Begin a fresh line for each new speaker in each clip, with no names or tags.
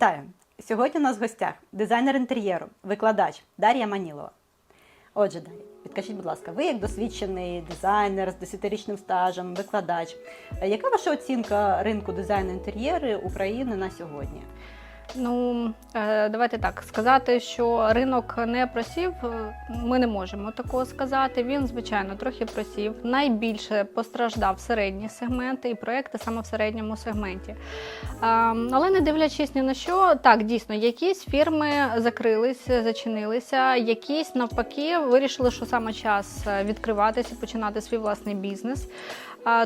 Вітаю! Сьогодні у нас в гостях дизайнер інтер'єру, викладач Дар'я Манілова. Отже, Дар'я, підкажіть, будь ласка, ви як досвідчений дизайнер з 10-річним стажем, викладач, яка ваша оцінка ринку дизайну інтер'єру України на сьогодні?
Ну е, давайте так сказати, що ринок не просів. е, Ми не можемо такого сказати. Він звичайно трохи просів. Найбільше постраждав середні сегменти і проекти саме в середньому сегменті. Але не дивлячись ні на що, так дійсно якісь фірми закрилися, зачинилися, якісь навпаки вирішили, що саме час е, відкриватися, починати свій власний бізнес.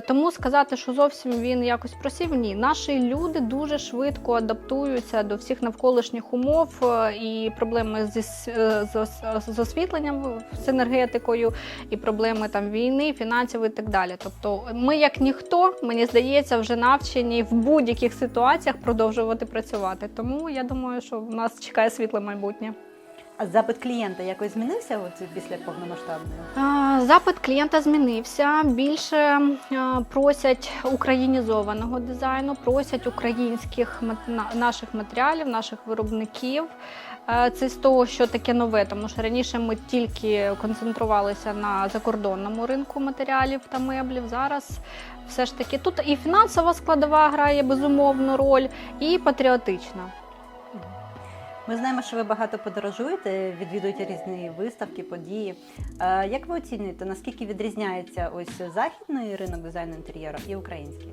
Тому сказати, що зовсім він якось просів, ні. Наші люди дуже швидко адаптуються до всіх навколишніх умов е, і проблеми зі е, з освітленням з енергетикою, і проблеми там війни, фінансів і так далі. Тобто, ми, як ніхто, мені здається, вже навчені в будь-яких ситуаціях продовжувати працювати. Тому я думаю, що в нас чекає світле майбутнє.
А запит клієнта якось змінився після повномасштабної?
Запит клієнта змінився. Більше просять українізованого дизайну, просять українських наших матеріалів, наших виробників. Це з того, що таке нове, тому що раніше ми тільки концентрувалися на закордонному ринку матеріалів та меблів. Зараз все ж таки тут і фінансова складова грає безумовну роль, і патріотична.
Ми знаємо, що ви багато подорожуєте, відвідуєте різні виставки, події. Е, Як ви оцінюєте, наскільки відрізняється ось західний ринок дизайну інтер'єру і український?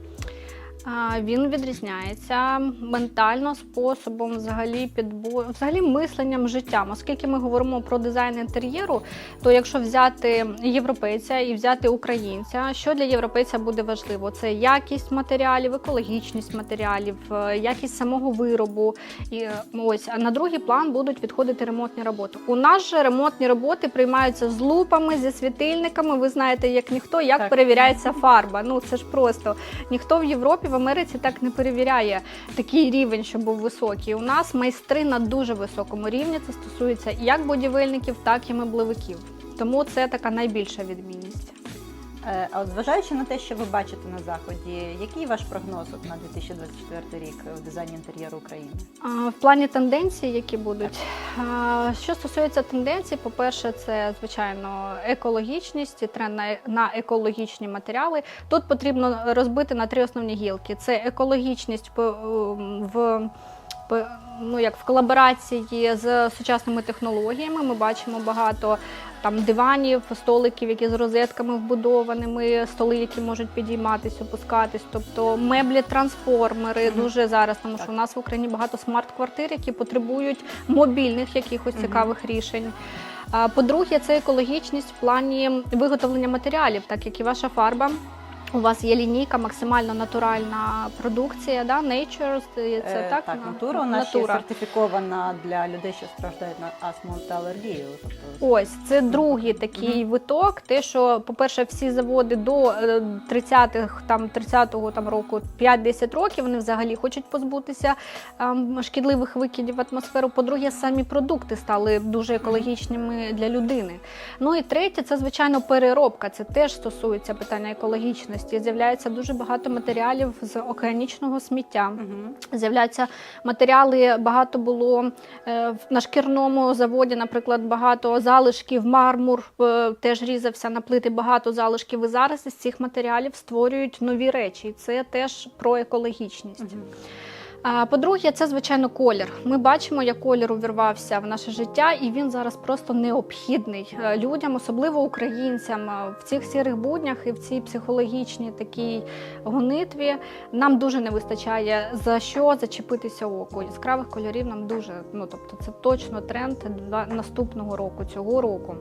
Він відрізняється ментально способом, взагалі підбу... взагалі мисленням життям. Оскільки ми говоримо про дизайн інтер'єру, то якщо взяти європейця і взяти українця, що для європейця буде важливо? Це якість матеріалів, екологічність матеріалів, е, якість самого виробу. І е, ось а на другий план будуть відходити ремонтні роботи. У нас же ремонтні роботи приймаються з лупами, зі світильниками. Ви знаєте, як ніхто, як
Так.
перевіряється фарба. Ну це ж просто ніхто в Європі, в Америці так не перевіряє такий рівень, що був високий. У нас майстри на дуже високому рівні. Це стосується як будівельників, так і меблевиків. Тому це така найбільша відмінність.
Е, А от зважаючи на те, що ви бачите на заході, який ваш прогноз на 2024 рік в дизайні інтер'єру України?
В плані тенденцій, які будуть, А, що стосується тенденцій, по-перше, це звичайно екологічність і тренд на, екологічні матеріали. Тут потрібно розбити на три основні гілки: це екологічність ем, в ну як в колаборації з сучасними технологіями. Ми бачимо багато там диванів, столиків, які з розетками вбудованими, столи, які можуть підійматись, опускатись. Тобто меблі, трансформери
Мгм.
дуже зараз, тому що
Так.
у нас в Україні багато смарт-квартир, які потребують мобільних якихось цікавих рішень. А, По-друге, це екологічність в плані виготовлення матеріалів, так як і ваша фарба. У вас є лінійка, максимально натуральна продукція, да? Nature, здається,
Е,
так?
так, натура у нас ще сертифікована для людей, що страждають на астму та алергію. Тобто
Ось це другий такий виток. Те, що, по-перше, всі заводи до е, 30-х, там 30-го там року 5-10 років вони взагалі хочуть позбутися ем, шкідливих викидів в атмосферу. По-друге, самі продукти стали дуже екологічними для людини. Ну і третє, це звичайно переробка. Це теж стосується питання екологічності. З'являється дуже багато матеріалів з океанічного сміття.
Угу.
З'являються матеріали. Багато було е, на шкірному заводі, наприклад, багато залишків, мармур е, теж різався на плити, багато залишків. І зараз із цих матеріалів створюють нові речі. І це теж про екологічність.
Мгм.
По-друге, це звичайно колір. Ми бачимо, як колір увірвався в наше життя, і він зараз просто необхідний е, людям, особливо українцям, е, в цих сірих буднях і в цій психологічній такій гонитві. Нам дуже не вистачає за що зачепитися око. Яскравих кольорів нам дуже. Ну тобто, це точно тренд наступного року, цього року.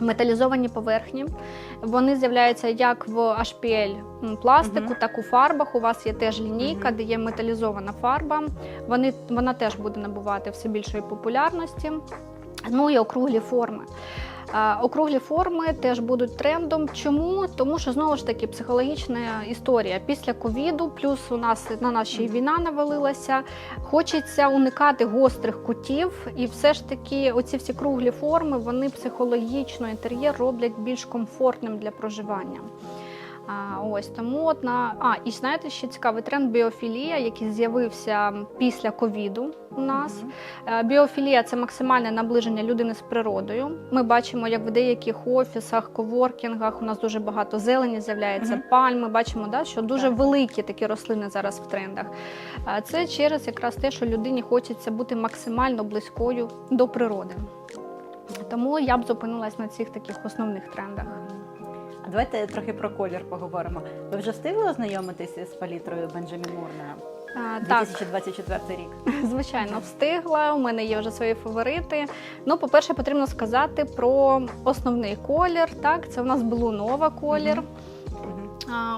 Металізовані поверхні вони з'являються як в HPL пластику, пластику,
Мгм.
так у фарбах. У вас є теж лінійка,
Мгм.
де є металізована фарба. Вони, вона теж буде набувати все більшої популярності. Ну і округлі форми. Округлі форми теж будуть трендом. Чому? Тому що знову ж таки психологічна історія. Після ковіду, плюс у нас на нас ще й війна навалилася. Хочеться уникати гострих кутів, і все ж таки, оці всі круглі форми вони психологічно інтер'єр роблять більш комфортним для проживання. А, ось тому от на а, і знаєте, ще цікавий тренд біофілія, який з'явився після ковіду у нас.
Мгм.
Е, Біофілія це максимальне наближення людини з природою. Ми бачимо, як в деяких офісах, коворкінгах у нас дуже багато зелені з'являється,
Мгм.
пальми. Бачимо, да, що дуже великі такі рослини зараз в трендах. Е, Це через якраз те, що людині хочеться бути максимально близькою до природи. Тому я б зупинилась на цих таких основних трендах.
А давайте трохи про колір поговоримо. Ви вже встигли ознайомитися з палітрою Бенджамін Мурна
Так,
2024 рік?
Звичайно, встигла. У мене є вже свої фаворити. Ну, по-перше, потрібно сказати про основний колір. Так, це у нас Блунова колір.
Мгм.
А,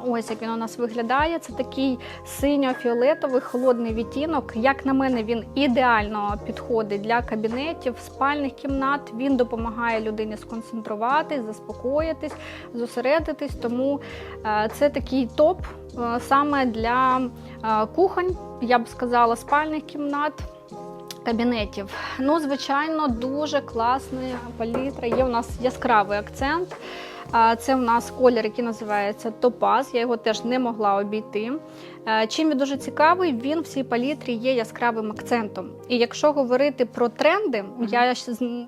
ось як він у нас виглядає. Це такий синьо-фіолетовий холодний відтінок. Як на мене, він ідеально підходить для кабінетів, спальних кімнат. Він допомагає людині сконцентруватись, заспокоїтись, зосередитись. Тому е, це такий топ е, саме для е, кухонь, я б сказала, спальних кімнат. Кабінетів. Ну, звичайно, дуже класна палітра. Є у нас яскравий акцент. А, Це у нас колір, який називається Топаз. Я його теж не могла обійти. Е, Чим він дуже цікавий, він в цій палітрі є яскравим акцентом. І якщо говорити про тренди, я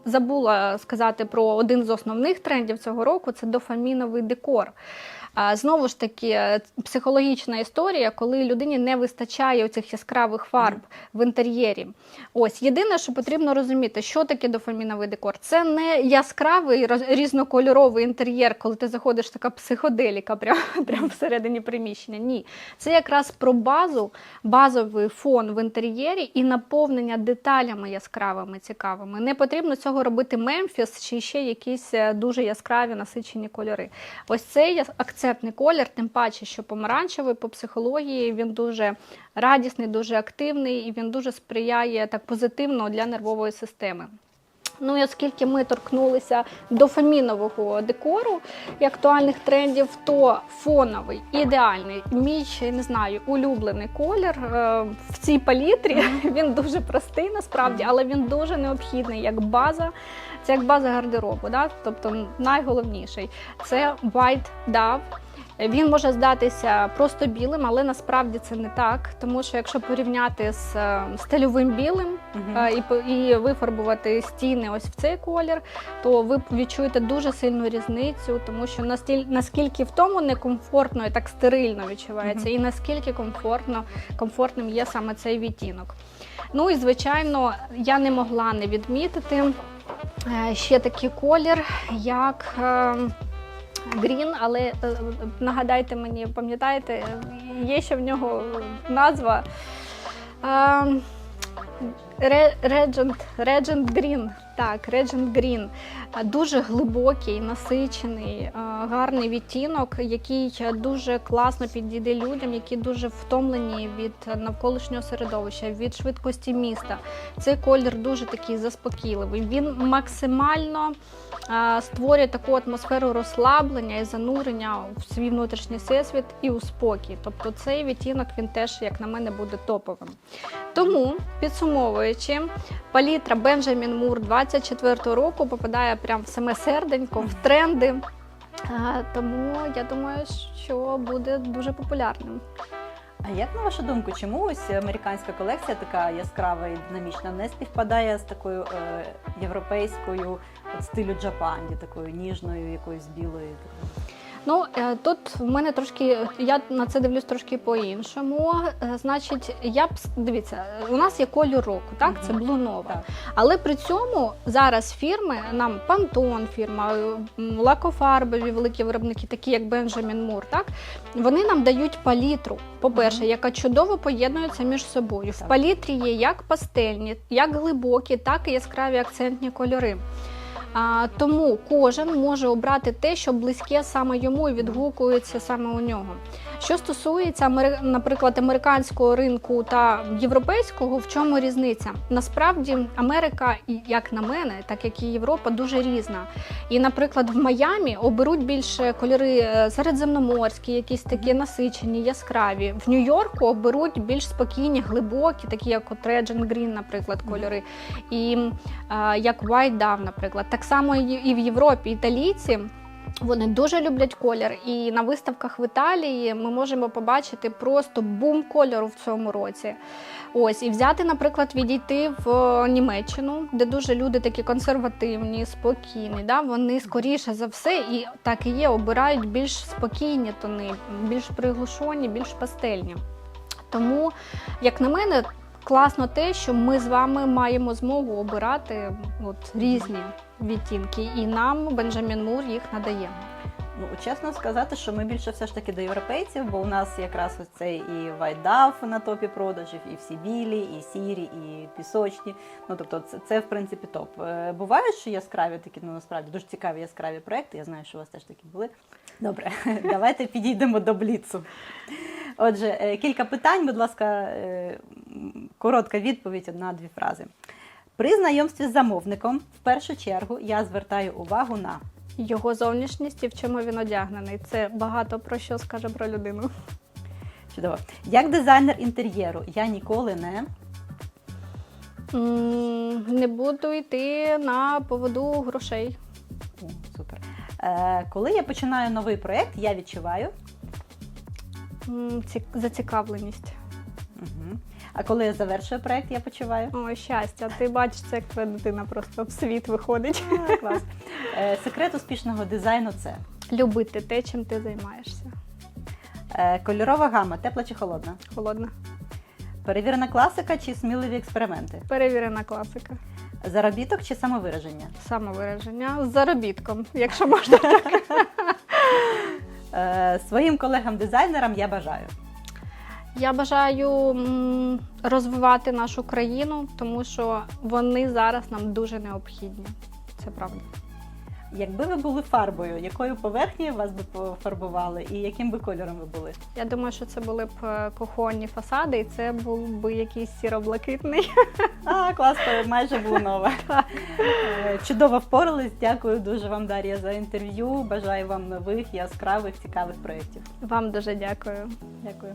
забула сказати про один з основних трендів цього року це дофаміновий декор. Знову ж таки, е, психологічна історія, коли людині не вистачає оцих яскравих фарб в інтер'єрі. Ось єдине, що потрібно розуміти, що таке дофаміновий декор. Це не яскравий різнокольоровий інтер'єр, коли ти заходиш така психоделіка прямо, прямо всередині приміщення. Ні, це якраз про базу, базовий фон в інтер'єрі і наповнення деталями яскравими, цікавими. Не потрібно цього робити Мемфіс чи ще якісь е, дуже яскраві насичені кольори. Ось цей яс- акцентний колір, тим паче, що помаранчевий по психології він дуже радісний, дуже активний і він дуже сприяє так позитивно для нервової системи. Ну і оскільки ми торкнулися дофамінового декору і актуальних трендів, то фоновий, ідеальний, мій не знаю, улюблений колір е, в цій палітрі. Він дуже простий насправді, але він дуже необхідний як база. Це як база гардеробу, да? тобто найголовніший. Це White Dove. Він може здатися просто білим, але насправді це не так, тому що якщо порівняти з е, стильовим білим
Мгм.
е, і, і вифарбувати стіни ось в цей колір, то ви відчуєте дуже сильну різницю, тому що настіль, наскільки в тому некомфортно і так стерильно відчувається, і наскільки комфортно, комфортним є саме цей відтінок. Ну і звичайно, я не могла не відмітити ще такий колір, як. е, Грін, але е, нагадайте мені, пам'ятаєте, е, є ще в нього назва е, Regent, Regent Green. Так, Regent Green. Дуже глибокий, насичений, гарний відтінок, який дуже класно підійде людям, які дуже втомлені від навколишнього середовища, від швидкості міста. Цей колір дуже такий заспокійливий. Він максимально створює таку атмосферу розслаблення і занурення в свій внутрішній всесвіт і у спокій. Тобто цей відтінок він теж, як на мене, буде топовим. Тому, підсумовуючи, палітра Benjamin Moore 24 року попадає прямо в саме серденько, в тренди. Тому я думаю, що буде дуже популярним.
А як на вашу думку, чому ось американська колекція така яскрава і динамічна не співпадає з такою е, європейською от стилю Джапанді, такою ніжною, якоюсь білою? такою?
Ну е, тут в мене трошки я на це дивлюсь трошки по-іншому. Е, Значить, я б дивіться, у нас є колір року, так це блунова. Але при цьому зараз фірми, нам Pantone фірма, лакофарбові великі виробники, такі як Benjamin Moore, так вони нам дають палітру. По-перше, яка чудово поєднується між собою. В палітрі є як пастельні, як глибокі, так і яскраві акцентні кольори. А, тому кожен може обрати те, що близьке саме йому і відгукується саме у нього. Що стосується, наприклад, американського ринку та європейського, в чому різниця? Насправді Америка, як на мене, так як і Європа, дуже різна. І, наприклад, в Майамі оберуть більше кольори е, середземноморські, якісь такі насичені, яскраві. В Нью-Йорку оберуть більш спокійні, глибокі, такі як от Regent Green, наприклад, кольори, і е, як White Dove, наприклад. Так само і в Європі італійці. Вони дуже люблять колір, і на виставках в Італії ми можемо побачити просто бум кольору в цьому році. Ось і взяти, наприклад, відійти в Німеччину, де дуже люди такі консервативні, спокійні. Да? Вони скоріше за все, і так і є, обирають більш спокійні тони, більш приглушені, більш пастельні. Тому, як на мене, класно те, що ми з вами маємо змогу обирати от, різні відтінки, і нам Бенджамін Мур їх надає.
Ну, чесно сказати, що ми більше все ж таки до європейців, бо у нас якраз ось цей і вайдав на топі продажів, і всі білі, і сірі, і пісочні. Ну тобто, це, це в принципі топ. Е, Бувають, що яскраві такі, ну насправді дуже цікаві яскраві проекти. Я знаю, що у вас теж такі були. Добре, давайте підійдемо до бліцу. Отже, е, кілька питань, будь ласка, е, коротка відповідь, одна-дві фрази. При знайомстві з замовником в першу чергу я звертаю увагу на
Його зовнішність і в чому він одягнений. Це багато про що скаже про людину.
Чудово. Як дизайнер інтер'єру я ніколи не
М, Не буду йти на поводу грошей.
О, супер. Е, коли я починаю новий проєкт, я відчуваю.
М, ці- Зацікавленість.
Угу. А коли я завершую проєкт, я почуваю.
О, щастя, ти бачиш, це як твоя дитина просто в світ виходить.
А, клас. Е, секрет успішного дизайну це
Любити те, чим ти займаєшся.
е, кольорова гама, тепла чи холодна,
Холодна.
перевірена класика чи сміливі експерименти,
Перевірена класика.
заробіток чи самовираження,
Самовираження з заробітком, якщо можна.
е, своїм колегам-дизайнерам я бажаю.
Я бажаю розвивати нашу країну, тому що вони зараз нам дуже необхідні. Це правда.
Якби ви були фарбою, якою поверхнею вас би пофарбували і яким би кольором ви були?
Я думаю, що це були б е, кухонні фасади, і це був би якийсь сіро-блакитний.
А, класно, майже було нове. Е, Чудово впорались. Дякую дуже вам, Дар'я, за інтерв'ю. Бажаю вам нових, яскравих, цікавих проєктів.
Вам дуже дякую.
Дякую.